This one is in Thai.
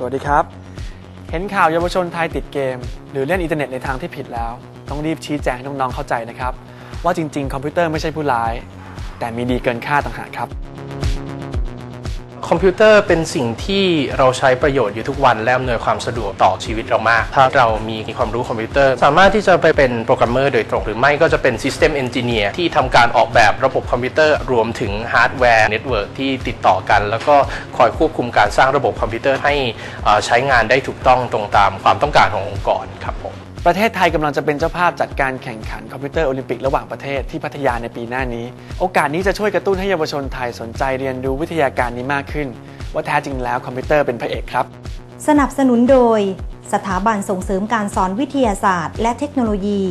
สวัสดีครับ เห็นข่าวเยาวชนไทยติดเกม หรือเล่นอินเทอร์เน็ตในทางที่ผิดแล้ว ต้องรีบชี้แจงให้น้องๆเข้าใจนะครับ ว่าจริง ๆ คอมพิวเตอร์ไม่ใช่ผู้ร้าย แต่มีดีเกินค่าต่างหากครับ คอมพิวเตอร์เป็นสิ่งที่เราใช้ประโยชน์อยู่ทุกวันและอำนวยความสะดวกต่อชีวิตเรามาก ถ้าเรามีความรู้คอมพิวเตอร์ สามารถที่จะไปเป็นโปรแกรมเมอร์โดยตรงหรือไม่ก็จะเป็น System Engineer ที่ทำการออกแบบระบบคอมพิวเตอร์ รวมถึงฮาร์ดแวร์เน็ตเวิร์กที่ติดต่อกัน แล้วก็คอยควบคุมการสร้างระบบคอมพิวเตอร์ให้เอ่อใช้งานได้ถูกต้องตรงตามความต้องการขององค์กรครับผม ประเทศไทยกำลังจะเป็นเจ้าภาพจัดการแข่งขันคอมพิวเตอร์โอลิมปิกระหว่างประเทศที่พัทยาในปีหน้านี้ โอกาสนี้จะช่วยกระตุ้นให้เยาวชนไทยสนใจเรียนรู้วิทยาการนี้มากขึ้น ว่าแท้จริงแล้วคอมพิวเตอร์เป็นพระเอกครับ สนับสนุนโดย สถาบันส่งเสริมการสอนวิทยาศาสตร์ และเทคโนโลยี